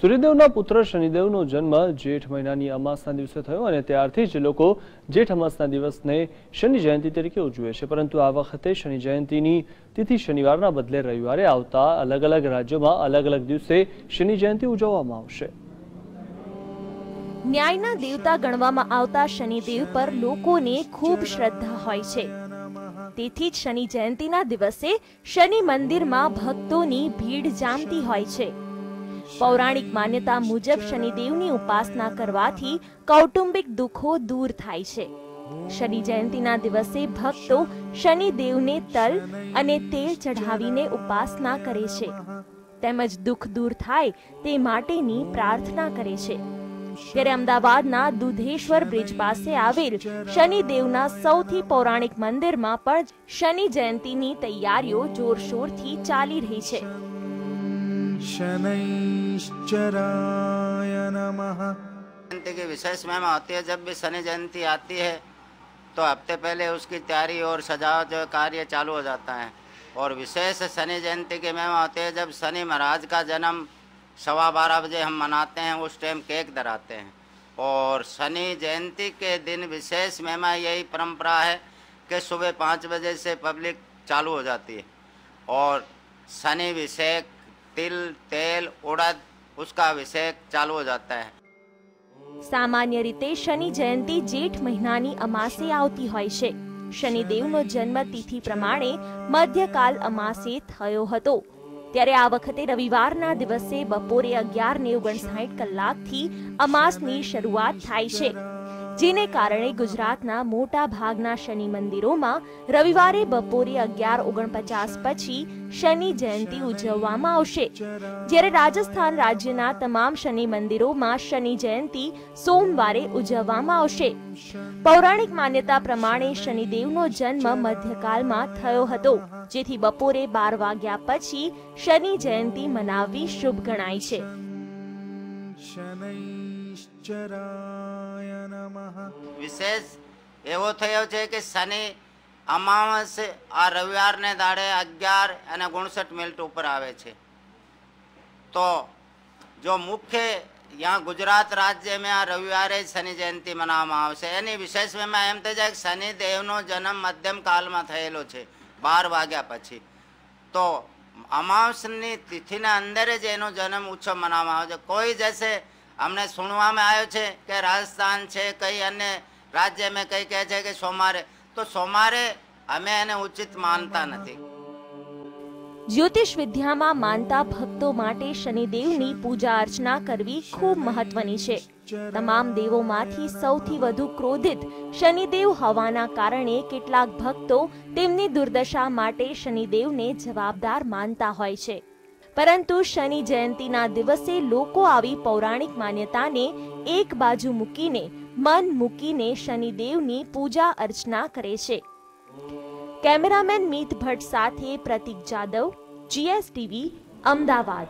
સૂર્યદેવના પુત્ર શનિદેવનો જન્મ જેઠ મહિનાની અમાસના દિવસે થયો અને ત્યારથી જ લોકો જેઠ અમાસના દિવસને શનિ જયંતિ તરીકે ઉજવે છે. પરંતુ આ વખતે શનિ જયંતિની તિથિ શનિવારના બદલે રવિવારે આવતા અલગ અલગ રાજ્યોમાં અલગ અલગ દિવસે શનિ જયંતિ ઉજવવામાં આવશે. ન્યાયના દેવતા ગણવામાં આવતા શનિદેવ પર લોકોને ખૂબ શ્રદ્ધા હોય છે. તેથી જ શનિ જયંતિના દિવસે શનિ મંદિરમાં ભક્તોની ભીડ જામતી હોય છે. પૌરાણિક માન્યતા મુજબ શનિદેવની ઉપાસના કરવાથી કૌટુંબિક દુઃખો દૂર થાય છે. શનિ જયંતિના દિવસે ભક્તો શનિદેવને તલ અને તેલ ચઢાવીને ઉપાસના કરે છે. તેમજ દુઃખ દૂર થાય તે માટેની પ્રાર્થના કરે છે. ત્યારે અમદાવાદના દુધેશ્વર બ્રિજ પાસે આવેલ શનિદેવના સૌથી પૌરાણિક મંદિરમાં પણ શનિ જયંતીની તૈયારીઓ જોરશોરથી ચાલી રહી છે. शनैश्चराय नमः जयंती की विशेष महिमा होती है, जब भी शनि जयंती आती है तो हफ़्ते पहले उसकी तैयारी और सजावट जो कार्य चालू हो जाता है। और विशेष शनि जयंती की महिमा होती है, जब शनि महाराज का जन्म सवा बारह बजे हम मनाते हैं, उस टाइम केक धराते हैं। और शनि जयंती के दिन विशेष महिमा यही परंपरा है कि सुबह पाँच बजे से पब्लिक चालू हो जाती है। और शनि अभिषेक तिल तेल उड़द उसका अभिषेक चालू हो जाता है સામાન્ય રીતે શનિ જયંતી જેઠ મહિનાની અમાસે આવતી હોય છે શનિદેવનો જન્મ તિથિ પ્રમાણે મધ્યકાલ અમાસે થયો હતો ત્યારે આ વખતે રવિવારના દિવસે બપોરે અગિયાર ને ઓગણસાઠ કલાકથી અમાસની શરૂઆત થાય છે જેને કારણે ગુજરાતના મોટા ભાગના શનિ મંદિરોમાં રવિવારે બપોરે અગિયાર ઓગણપચાસ પછી શનિ જયંતિ ઉજવવામાં આવશે. જ્યારે રાજસ્થાન રાજ્યના તમામ શનિ મંદિરોમાં શનિ જયંતિ સોમવારે ઉજવવામાં આવશે. પૌરાણિક માન્યતા પ્રમાણે શનિદેવનો જન્મ મધ્યકાલમાં થયો હતો, જેથી બપોરે બાર વાગ્યા પછી શનિ જયંતિ મનાવવી શુભ ગણાય છે. શનિશ્ચરાય નમઃ વિશેષ એવો થયો છે કે શનિ અમાવસ આ રવિવારને દાડે અગિયાર અને ગુણસઠ મિનિટ ઉપર આવે છે. તો જો મુખ્ય यहाँ ગુજરાત राज्य में आ रविवार शनि जयंती मनाવવામાં આવશે. એની વિશેષ મેમાં એમ થઈ જાય કે શનિદેવનો જન્મ મધ્યમ કાલમાં થયેલો છે, બાર વાગ્યા પછી. તો અમાવસની તિથિના અંદર જ એનો જન્મ ઉત્સવ મનાવવામાં આવે છે. કોઈ જશે અમને સુણવામાં આવ્યો છે કે રાજસ્થાન છે, કઈ અન્ય રાજ્ય મેં કઈ કહે છે કે સોમવારે. તો સોમવારે અમે એને ઉચિત માનતા નથી. જ્યોતિષ વિદ્યામાં માનતા ભક્તો માટે શનિદેવની પૂજા અર્ચના કરવી ખૂબ મહત્વની છે. તમામ દેવોમાંથી સૌથી વધુ ક્રોધિત શનિદેવ હોવાના કારણે કેટલાક ભક્તો તેમની દુર્દશા માટે શનિદેવને જવાબદાર માનતા હોય છે. પરંતુ શનિ જયંતિના દિવસે લોકો આવી પૌરાણિક માન્યતાને એક બાજુ મૂકીને, મન મૂકીને શનિદેવની પૂજા અર્ચના કરે છે. કેમેરામેન મીત ભટ્ટ સાથે પ્રતિક જાદવ, જીએસટીવી, અમદાવાદ.